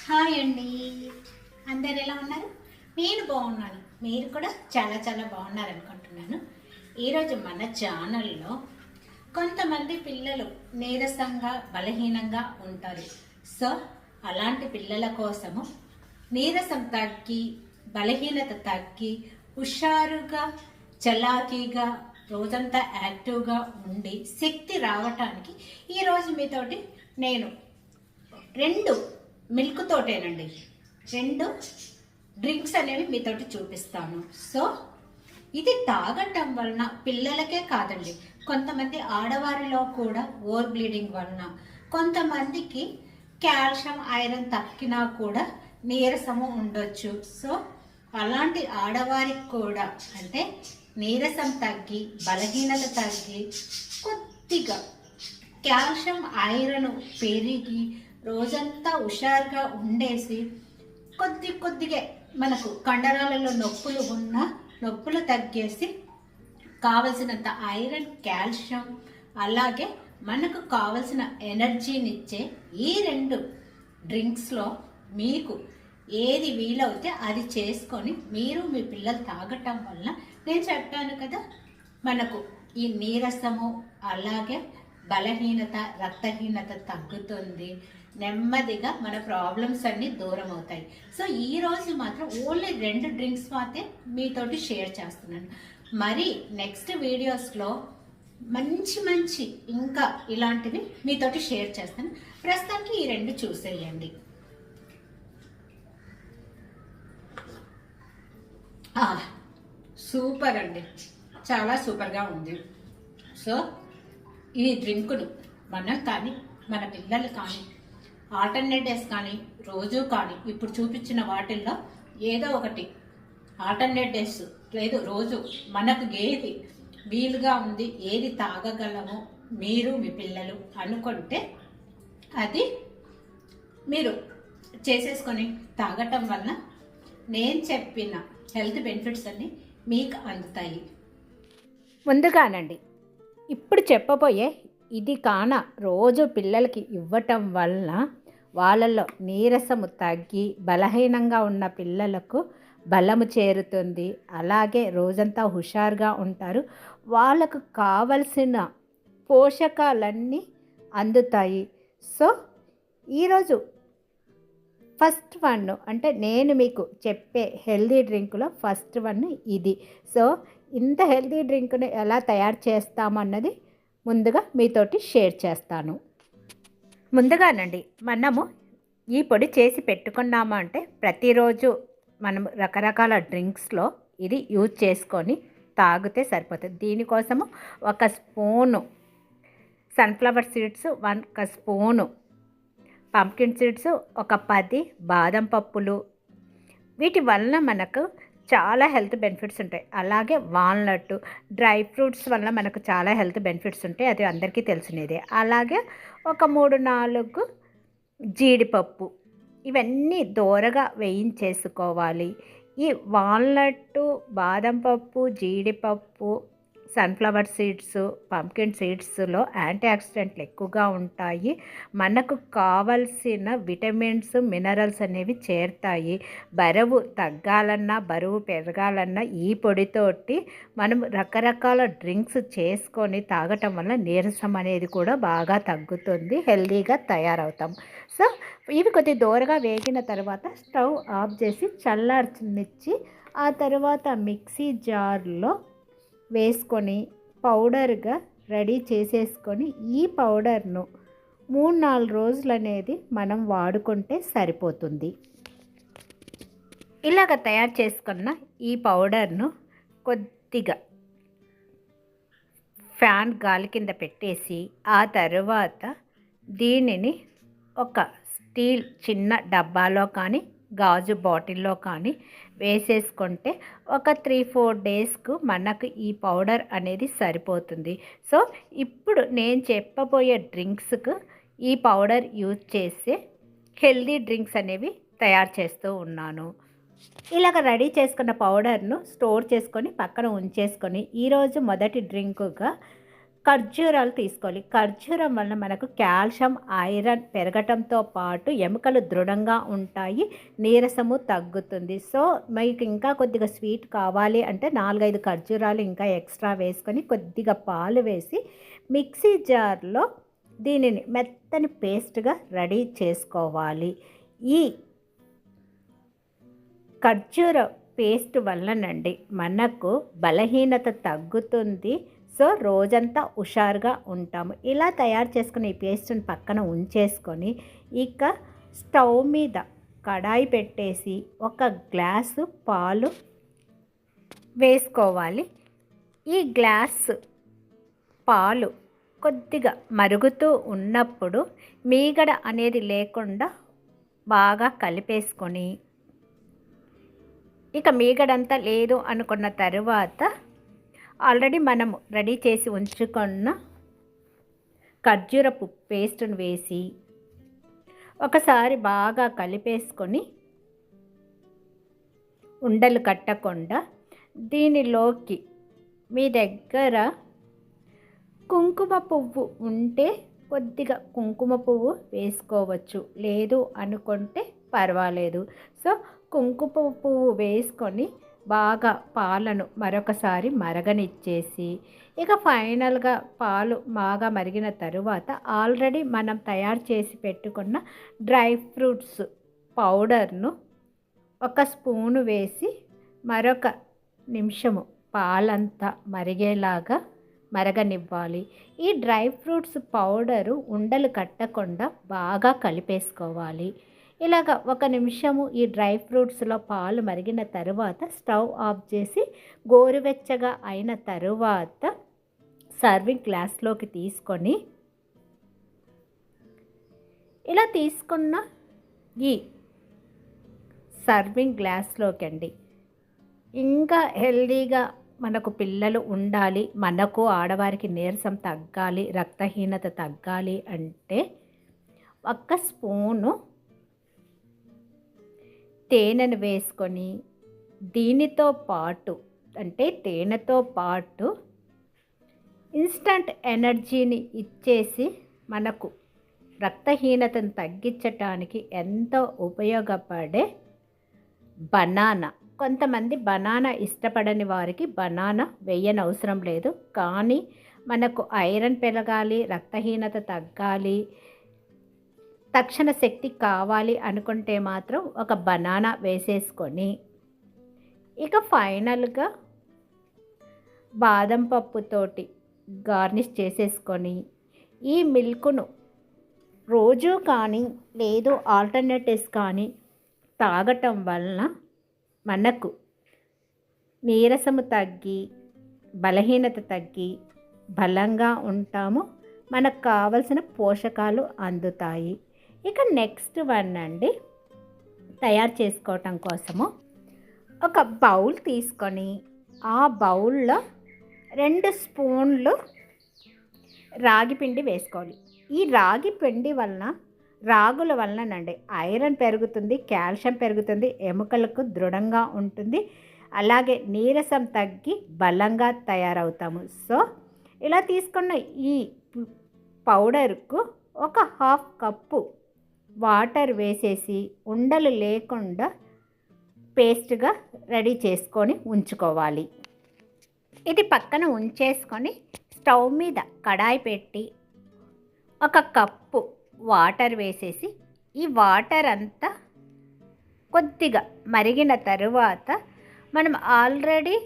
Hi అండి. అందరు ఎలా ఉన్నారు? నేను బాగున్నాను. మీరు కూడా చాలా చాలా బాగున్నారు అనుకుంటున్నాను ఈరోజు మన ఛానల్లో కొంతమంది పిల్లలు నీరసంగా బలహీనంగా ఉంటారు. సో అలాంటి పిల్లల కోసము నీరసం తగ్గి బలహీనత తగ్గి హుషారుగా చలాకీగా రోజంతా యాక్టివ్గా ఉండి శక్తి రావటానికి ఈరోజు మీతోటి నేను రెండు మిల్క్ తోటేనండి రెండు డ్రింక్స్ అనేవి మీతోటి చూపిస్తాను. సో ఇది తాగటం వలన పిల్లలకే కాదండి కొంతమంది ఆడవారిలో కూడా ఓవర్ బ్లీడింగ్ వలన కొంతమందికి కాల్షియం ఐరన్ తక్కినా కూడా నీరసము ఉండొచ్చు. సో అలాంటి ఆడవారికి కూడా అంటే నీరసం తగ్గి బలహీనత తగ్గి కొద్దిగా కాల్షియం ఐరన్ పెరిగి రోజంతా హుషారుగా ఉండేసి కొద్ది కొద్దిగా మనకు కండరాలలో నొప్పులు ఉన్న నొప్పులు తగ్గేసి కావలసినంత ఐరన్ కాల్షియం అలాగే మనకు కావలసిన ఎనర్జీనిచ్చే ఈ రెండు డ్రింక్స్లో మీకు ఏది వీలవుతే అది చేసుకొని మీరు మీ పిల్లలు తాగటం వల్ల నేను చెప్పాను కదా మనకు ఈ నీరసము అలాగే బలహీనత రక్తహీనత తగ్గుతుంది. నెమ్మదిగా మన ప్రాబ్లమ్స్ అన్నీ దూరం అవుతాయి. సో ఈ రోజు మాత్రం ఓన్లీ రెండు డ్రింక్స్ మాత్రమే మీతోటి షేర్ చేస్తున్నాను. మరి నెక్స్ట్ వీడియోస్లో మంచి మంచి ఇంకా ఇలాంటివి మీతోటి షేర్ చేస్తాను. ప్రస్తుతానికి ఈ రెండు చూసేయండి. సూపర్ అండి. చాలా సూపర్గా ఉంది. సో ఈ డ్రింకును మనం కానీ మన పిల్లలు కానీ ఆల్టర్నేట్ డేస్ కానీ రోజు కానీ ఇప్పుడు చూపించిన వాటిల్లో ఏదో ఒకటి. ఆల్టర్నేట్ డేస్ లేదు రోజు మనకు ఏది వీలుగా ఉంది ఏది తాగగలమో మీరు మీ పిల్లలు అనుకుంటే అది మీరు చేసేసుకొని తాగటం వలన నేను చెప్పిన హెల్త్ బెనిఫిట్స్ అన్నీ మీకు అందుతాయి. ముందుగానండి ఇప్పుడు చెప్పబోయే ఇది కాన రోజు పిల్లలకి ఇవ్వటం వలన వాళ్ళలో నీరసము తగ్గి బలహీనంగా ఉన్న పిల్లలకు బలము చేరుతుంది. అలాగే రోజంతా హుషారుగా ఉంటారు. వాళ్ళకు కావలసిన పోషకాలన్నీ అందుతాయి. సో ఈరోజు ఫస్ట్ వన్ అంటే నేను మీకు చెప్పే హెల్దీ డ్రింకులో ఫస్ట్ వన్ ఇది. సో ఇంత హెల్దీ డ్రింక్ను ఎలా తయారు చేస్తామన్నది ముందుగా మీతోటి షేర్ చేస్తాను. ముందుగానండి మనము ఈ పొడి చేసి పెట్టుకున్నాము అంటే ప్రతిరోజు మనం రకరకాల డ్రింక్స్లో ఇది యూజ్ చేసుకొని తాగితే సరిపోతుంది. దీనికోసము ఒక స్పూను సన్ఫ్లవర్ సీడ్స్ వన్ ఒక స్పూను పంకిన్ సీడ్స్ ఒక పది బాదం పప్పులు వీటి వలన మనకు చాలా హెల్త్ బెనిఫిట్స్ ఉంటాయి. అలాగే వాల్నట్ డ్రై ఫ్రూట్స్ వల్ల మనకు చాలా హెల్త్ బెనిఫిట్స్ ఉంటాయి. అది అందరికీ తెలిసినదే. అలాగే ఒక మూడు నాలుగు జీడిపప్పు. ఇవన్నీ దోరగా వేయించేసుకోవాలి. ఈ వాల్నట్టు బాదం పప్పు జీడిపప్పు సన్ఫ్లవర్ సీడ్స్ పంకిన్ సీడ్స్లో యాంటీ ఆక్సిడెంట్లు ఎక్కువగా ఉంటాయి. మనకు కావలసిన విటమిన్స్ మినరల్స్ అనేవి చేరుతాయి. బరువు తగ్గాలన్నా బరువు పెరగాలన్నా ఈ పొడితోటి మనం రకరకాల డ్రింక్స్ చేసుకొని తాగటం వల్ల నీరసం అనేది కూడా బాగా తగ్గుతుంది. హెల్దీగా తయారవుతాం. సో ఇవి కొద్ది దూరగా వేగిన తర్వాత స్టవ్ ఆఫ్ చేసి చల్లార్చినిచ్చి ఆ తర్వాత మిక్సీ జార్లో వేసుకొని పౌడర్గా రెడీ చేసేసుకొని ఈ పౌడర్ను మూడు నాలుగు రోజులు అనేది మనం వాడుకుంటే సరిపోతుంది. ఇలాగ తయారు చేసుకున్న ఈ పౌడర్ను కొద్దిగా ఫ్యాన్ గాలి కింద పెట్టేసి ఆ తర్వాత దీనిని ఒక స్టీల్ చిన్న డబ్బాలో కానీ గాజు బాటిల్లో కానీ వేసేసుకుంటే ఒక త్రీ ఫోర్ డేస్కు మనకు ఈ పౌడర్ అనేది సరిపోతుంది. సో ఇప్పుడు నేను చెప్పబోయే డ్రింక్స్కు ఈ పౌడర్ యూజ్ చేసే హెల్దీ డ్రింక్స్ అనేవి తయారు చేస్తూ ఉన్నాను. ఇలాగ రెడీ చేసుకున్న పౌడర్ను స్టోర్ చేసుకొని పక్కన ఉంచేసుకొని ఈరోజు మొదటి డ్రింకుగా ఖర్జూరాలు తీసుకోవాలి. ఖర్జూరం వలన మనకు కాల్షియం ఐరన్ పెరగటంతో పాటు ఎముకలు దృఢంగా ఉంటాయి నీరసము తగ్గుతుంది. సో మీకు ఇంకా కొద్దిగా స్వీట్ కావాలి అంటే నాలుగైదు ఖర్జూరాలు ఇంకా ఎక్స్ట్రా వేసుకొని కొద్దిగా పాలు వేసి మిక్సీ జార్లో దీనిని మెత్తని పేస్ట్గా రెడీ చేసుకోవాలి. ఈ ఖర్జూర పేస్ట్ వల్లనండి మనకు బలహీనత తగ్గుతుంది. సో రోజంతా హుషారుగా ఉంటాము. ఇలా తయారు చేసుకుని ఈ పేస్ట్ని పక్కన ఉంచేసుకొని ఇక స్టవ్ మీద కడాయి పెట్టేసి ఒక గ్లాసు పాలు వేసుకోవాలి. ఈ గ్లాస్ పాలు కొద్దిగా మరుగుతూ ఉన్నప్పుడు మీగడ అనేది లేకుండా బాగా కలిపేసుకొని ఇక మీగడంతా లేదు అనుకున్న తరువాత ఆల్రెడీ మనము రెడీ చేసి ఉంచుకున్న ఖర్జూరపు పేస్ట్ను వేసి ఒకసారి బాగా కలిపేసుకొని ఉండలు కట్టకుండా దీనిలోకి మీ దగ్గర కుంకుమ పువ్వు ఉంటే కొద్దిగా కుంకుమ పువ్వు వేసుకోవచ్చు. లేదు అనుకుంటే పర్వాలేదు. సో కుంకుమ పువ్వు వేసుకొని బాగా పాలను మరొకసారి మరగనిచ్చేసి ఇక ఫైనల్గా పాలు బాగా మరిగిన తరువాత ఆల్రెడీ మనం తయారు చేసి పెట్టుకున్న డ్రై ఫ్రూట్స్ పౌడర్ను ఒక స్పూను వేసి మరొక నిమిషము పాలంతా మరిగేలాగా మరగనివ్వాలి. ఈ డ్రై ఫ్రూట్స్ పౌడరు ఉండలు కట్టకుండా బాగా కలిపేసుకోవాలి. ఇలాగ ఒక నిమిషము ఈ డ్రై ఫ్రూట్స్లో పాలు మరిగిన తరువాత స్టవ్ ఆఫ్ చేసి గోరువెచ్చగా అయిన తరువాత సర్వింగ్ గ్లాస్లోకి తీసుకొని ఇలా తీసుకున్న ఈ సర్వింగ్ గ్లాస్లోకి అండి. ఇంకా హెల్దీగా మనకు పిల్లలు ఉండాలి మనకు ఆడవారికి నీరసం తగ్గాలి రక్తహీనత తగ్గాలి అంటే ఒక్క స్పూను తేనెను వేసుకొని దీనితో పాటు అంటే తేనెతో పాటు ఇన్స్టంట్ ఎనర్జీని ఇచ్చేసి మనకు రక్తహీనతను తగ్గించటానికి ఎంతో ఉపయోగపడే బనానా. కొంతమంది బనానా ఇష్టపడని వారికి బనానా వేయనవసరం లేదు. కానీ మనకు ఐరన్ పెరగాలి రక్తహీనత తగ్గాలి తక్షణ శక్తి కావాలి అనుకుంటే మాత్రం ఒక బనానా వేసేసుకొని ఇక ఫైనల్గా బాదం పప్పుతోటి గార్నిష్ చేసేసుకొని ఈ మిల్క్ను రోజు కానీ లేదు ఆల్టర్నేటివ్స్ కానీ తాగటం వలన మనకు నీరసము తగ్గి బలహీనత తగ్గి బలంగా ఉంటాము. మనకు కావలసిన పోషకాలు అందుతాయి. ఇక నెక్స్ట్ వన్ అండి. తయారు చేసుకోవటం కోసము ఒక బౌల్ తీసుకొని ఆ బౌల్లో రెండు స్పూన్లు రాగి పిండి వేసుకోవాలి. ఈ రాగి పిండి వలన రాగుల వలనండి ఐరన్ పెరుగుతుంది కాల్షియం పెరుగుతుంది ఎముకలకు దృఢంగా ఉంటుంది అలాగే నీరసం తగ్గి బలంగా తయారవుతాము. సో ఇలా తీసుకున్న ఈ పౌడర్కు ఒక హాఫ్ కప్పు వాటర్ వేసేసి ఉండలు లేకుండా పేస్ట్గా రెడీ చేసుకొని ఉంచుకోవాలి. ఇది పక్కన ఉంచేసుకొని స్టవ్ మీద కడాయి పెట్టి ఒక కప్పు వాటర్ వేసేసి ఈ వాటర్ అంతా కొద్దిగా మరిగిన తరువాత మనం ఆల్రెడీ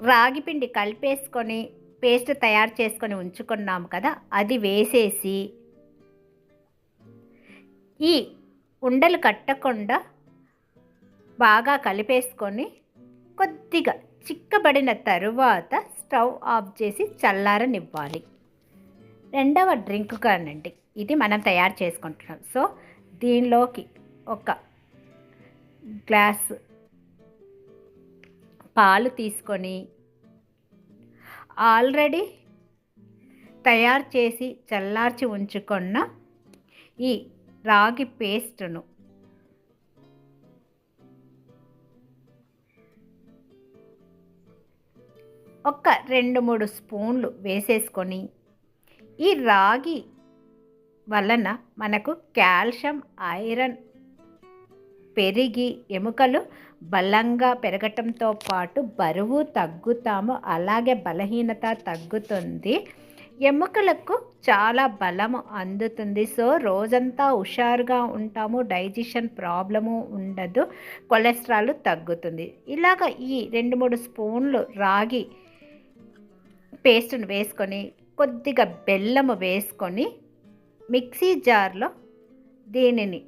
రాగిపిండి కలిపేసుకొని పేస్ట్ తయారు చేసుకొని ఉంచుకున్నాం కదా అది వేసేసి ఈ ఉండలు కట్టకుండా బాగా కలిపేసుకొని కొద్దిగా చిక్కబడిన తరువాత స్టవ్ ఆఫ్ చేసి చల్లారనివ్వాలి. రెండవ డ్రింక్ కానండి ఇది మనం తయారు చేసుకుంటున్నాం. సో దీనిలోకి ఒక గ్లాస్ పాలు తీసుకొని ఆల్రెడీ తయారు చేసి చల్లార్చి ఉంచుకున్న ఈ రాగి పేస్ట్ను. ఒక రెండు మూడు స్పూన్లు వేసేసుకొని ఈ రాగి వలన మనకు కాల్షియం ఐరన్ పెరిగి ఎముకలు బలంగా పెరగటంతో పాటు బరువు తగ్గుతాము అలాగే బలహీనత తగ్గుతుంది. ఎముకలకు చాలా బలము అందుతుంది. సో రోజంతా హుషారుగా ఉంటాము డైజెషన్ ప్రాబ్లము ఉండదు కొలెస్ట్రాల్ తగ్గుతుంది. ఇలాగ ఈ రెండు మూడు స్పూన్లు రాగి పేస్ట్ను వేసుకొని కొద్దిగా బెల్లము వేసుకొని మిక్సీ జార్లో దీనిని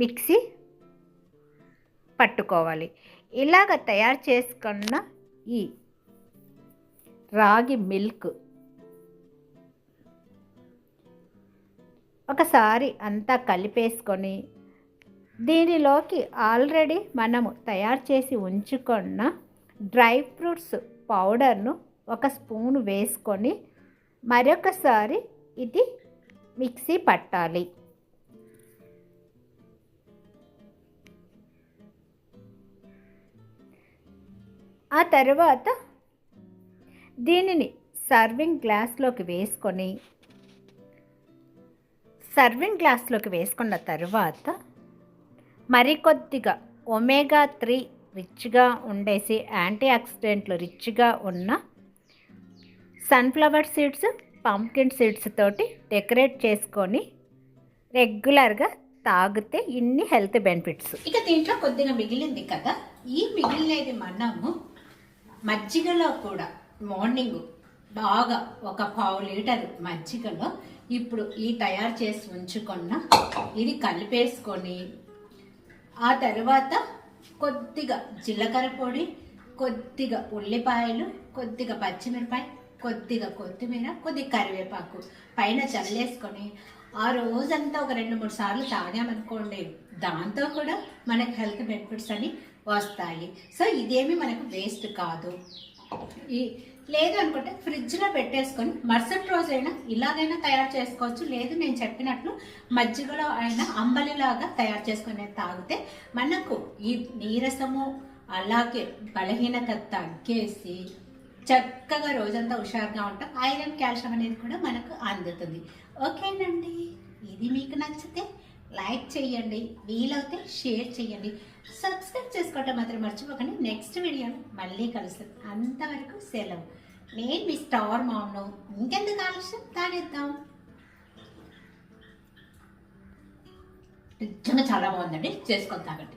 మిక్సీ పట్టుకోవాలి. ఇలాగ తయారు చేసుకున్న ఈ రాగి మిల్క్ ఒకసారి అంతా కలిపేసుకొని దీనిలోకి ఆల్రెడీ మనము తయారు చేసి ఉంచుకున్న డ్రై ఫ్రూట్స్ పౌడర్ను ఒక స్పూన్ వేసుకొని మరొకసారి ఇది మిక్సీ పట్టాలి. ఆ తర్వాత దీనిని సర్వింగ్ గ్లాస్లోకి వేసుకొని సర్వింగ్ గ్లాస్లోకి వేసుకున్న తర్వాత మరికొద్దిగా ఒమేగా త్రీ రిచ్గా ఉండేసి యాంటీ ఆక్సిడెంట్లు రిచ్గా ఉన్న సన్ఫ్లవర్ సీడ్స్ పంకిన్ సీడ్స్ తోటి డెకరేట్ చేసుకొని రెగ్యులర్గా తాగితే ఇన్ని హెల్త్ బెనిఫిట్స్. ఇక దీంట్లో కొద్దిగా మిగిలింది కదా. ఈ మిగిలినది మనము మజ్జిగలో కూడా మార్నింగ్ బాగా ఒక పావు లీటర్ మజ్జిగలో ఇప్పుడు ఈ తయారు చేసి ఉంచుకున్న ఇది కలిపేసుకొని ఆ తర్వాత కొద్దిగా జీలకర్ర పొడి కొద్దిగా ఉల్లిపాయలు కొద్దిగా పచ్చిమిరపాయ కొద్దిగా కొత్తిమీర కొద్దిగా కరివేపాకు పైన చల్లేసుకొని ఆ రోజంతా ఒక రెండు మూడు సార్లు తాగామనుకోండి దాంతో కూడా మనకు హెల్త్ బెనిఫిట్స్ అని వస్తాయి. సో ఇదేమి మనకు వేస్ట్ కాదు. ఈ లేదు అనుకుంటే ఫ్రిడ్జ్లో పెట్టేసుకొని మరుసటి రోజైనా ఇలాగైనా తయారు చేసుకోవచ్చు. లేదు నేను చెప్పినట్లు మజ్జిగలో అయినా అంబలిలాగా తయారు చేసుకుని తాగితే మనకు ఈ నీరసము అలాగే బలహీనత తగ్గేసి చక్కగా రోజంతా హుషారుగా ఉంటాం. ఐరన్ కాల్షియం అనేది కూడా మనకు అందుతుంది. ఓకేనండి. ఇది మీకు నచ్చితే లైక్ చేయండి వీలైతే షేర్ చేయండి. సబ్స్క్రైబ్ చేసుకోవటం మాత్రం మర్చిపోకండి. నెక్స్ట్ వీడియోలో మళ్ళీ కలుస్తాం. అంతవరకు సెలవు. నేను మీ స్టార్ మామ్ను. ఇంకెందుకు ఆలస్యం? తాగేద్దాం నిజంగా చాలా బాగుందండి. చేసుకొని తాగండి.